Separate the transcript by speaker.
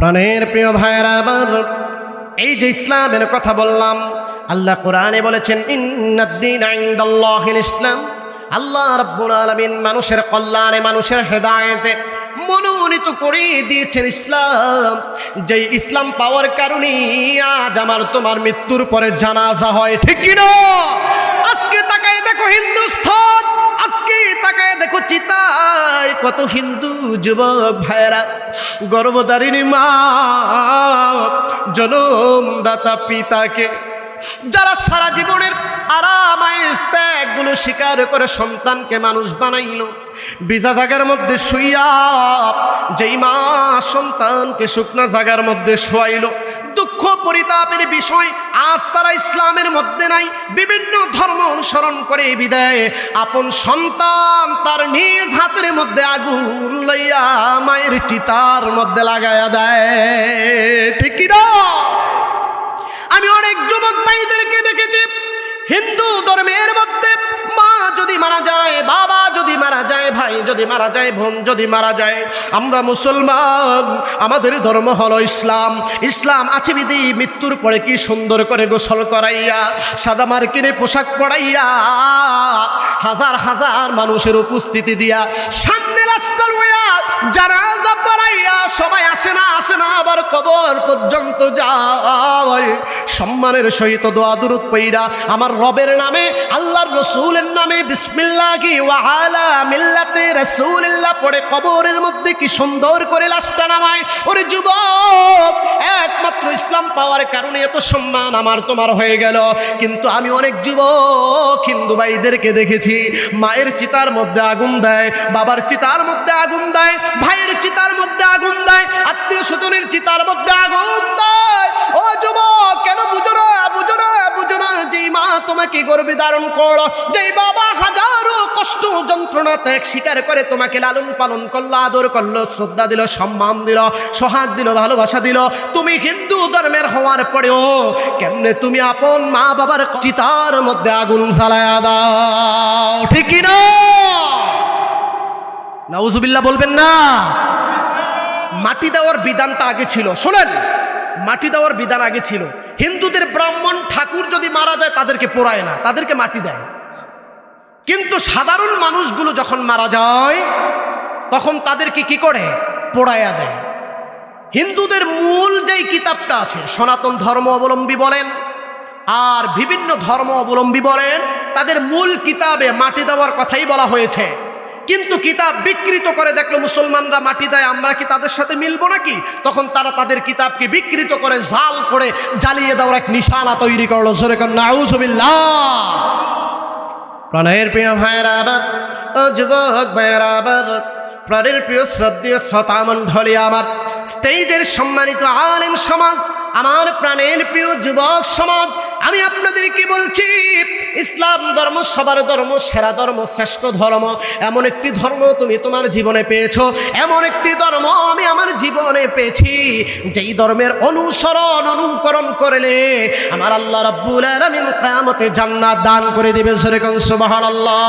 Speaker 1: প্রাণের প্রিয় ভাইয়েরা আবার এই যে ইসলামের কথা বললাম, আল্লাহ কোরআনে বলেছেন, ইন্নাদ্দিন ইসলাম। আল্লাহ রব্বুল আলমিন মানুষের কল্যাণে, মানুষের হেদায়েতে মনোনীত করে দিয়েছেন ইসলাম। যে ইসলাম পাওয়ার কারণে আজ আমার তোমার মৃত্যুর পরে জানাজা হয়, ঠিক না? আজকে তাকায় দেখো হিন্দুস্থান, আজকে তাকায় দেখো চিতায়। কত হিন্দু যুবক ভাইয়েরা গর্ভধারিণী মা, জনমদাতা পিতাকে, যারা সারা জীবনের আরামায় ত্যাগগুলো স্বীকার করে সন্তানকে মানুষ বানাইল বিজা জাগার মধ্যে শুইয়া যেই মা সন্তানকে শুকনা জাগার মধ্যে শোয়াইল, দুঃখ পরিতাপের বিষয় আজ তারা ইসলামের মধ্যে নাই, বিভিন্ন ধর্ম অনুসরণ করে বিদায়। আপন সন্তান তার নিজ হাতের মধ্যে আগুন লইয়া মায়ের চিতার মধ্যে লাগায়া দেয়। ঠিক আমি অনেক যুবক ভাইদেরকে দেখেছি, হিন্দু ধর্মের মধ্যে মা যদি মারা যায় যদি মারা যায় ভাই, যদি মারা যায় বোন, যদি মারা যায়, আমরা মুসলমান, আমাদের ধর্ম হলো ইসলাম। ইসলাম আছে বিধি, মৃত্যুর পরে কি সুন্দর করে গোসল করাইয়া, সাদা মার্কিনে পোশাক পরাইয়া, হাজার হাজার মানুষের উপস্থিতি দিয়া, সামনে রাস্তার যারা পড়াইয়া, সবাই আসে না, আবার কবর পর্যন্ত যায়। সম্মানের সহিত দোয়া, দুরুদ পইরা আমার রবের নামে, আল্লাহর রসুলের নামে, বিসমিল্লাহি ওয়ালা মিল্লাতে রসুলিল্লাহ পড়ে কবরের মধ্যে কি সুন্দর করে লাশটা নামায়। ওরে যুবক, একমাত্র ইসলাম পাওয়ার কারণে এত সম্মান আমার তোমার হয়ে গেল। কিন্তু আমি অনেক যুবক, হিন্দু ভাইদেরকে দেখেছি, মায়ের চিতার মধ্যে আগুন দেয়, বাবার চিতার মধ্যে আগুন দেয় দেয় স্বজনের চিতার মধ্যে আগুন দেয়। ও যুবক, কেন বুঝো না বুঝো না বুঝো না, যেই মা তোমাকে গর্বে ধারণ করল, যেই বাবা হাজারো কষ্ট যন্ত্রণা ত্যাগ স্বীকার করে তোমাকে লালন পালন করল, আদর করল, শ্রদ্ধা দিল, সম্মান দিল, সোহাগ দিল, ভালোবাসা দিল, তুমি হিন্দু ধর্মের হওয়ার পরেও কেমনে তুমি আপন মা বাবার চিতার মধ্যে আগুন জ্বালায়া দাও? ঠিক না? নাউজুবিল্লাহ বলবেন না। মাটি দেওয়ার বিধানটা আগে ছিল। শোনেন, মাটি দেওয়ার বিধান আগে ছিল। হিন্দুদের ব্রাহ্মণ ঠাকুর যদি মারা যায়, তাদেরকে পোড়ায় না, তাদেরকে মাটি দেয়। কিন্তু সাধারণ মানুষগুলো যখন মারা যায়, তখন তাদেরকে কি করে? পোড়ায়া দেয়। হিন্দুদের মূল যেই কিতাবটা আছে, সনাতন ধর্ম অবলম্বী বলেন, আর বিভিন্ন ধর্ম অবলম্বী বলেন, তাদের মূল কিতাবে মাটি দেওয়ার কথাই বলা হয়েছে। কিন্তু কিতাব বিকৃত করে দেখল মুসলমানরা মাটি দেয়, আমরা কি তাদের সাথে মিলবো নাকি? তখন তারা তাদের কিতাবকে বিকৃত করে, জাল করে জ্বালিয়ে দেওয়ার এক নিশানা তৈরি করল। সরে প্রাণের প্রিয় ভাইয়েরা, আবার, ও যুবক ভাইয়েরা, আবার, প্রাণের প্রিয় শ্রদ্ধীয় শ্রোতামণ্ডলী আমার স্টেজের সম্মানিত আলেম সমাজ, আমার প্রাণের প্রিয় যুবক সমাজ আমি আপনাদেরকে বলছি, ইসলাম ধর্ম সবার ধর্ম, সেরা ধর্ম, শ্রেষ্ঠ ধর্ম। এমন একটি ধর্ম তুমি তোমার জীবনে পেয়েছ। এমন একটি ধর্ম আমি আমার জীবনে পেয়েছি। যেই ধর্মের অনুসরণ, অনুকরণ করলে আমার আল্লাহ রাব্বুল আলামিন কিয়ামতে জান্নাত দান করে দিবে। সুবহানাল্লাহ।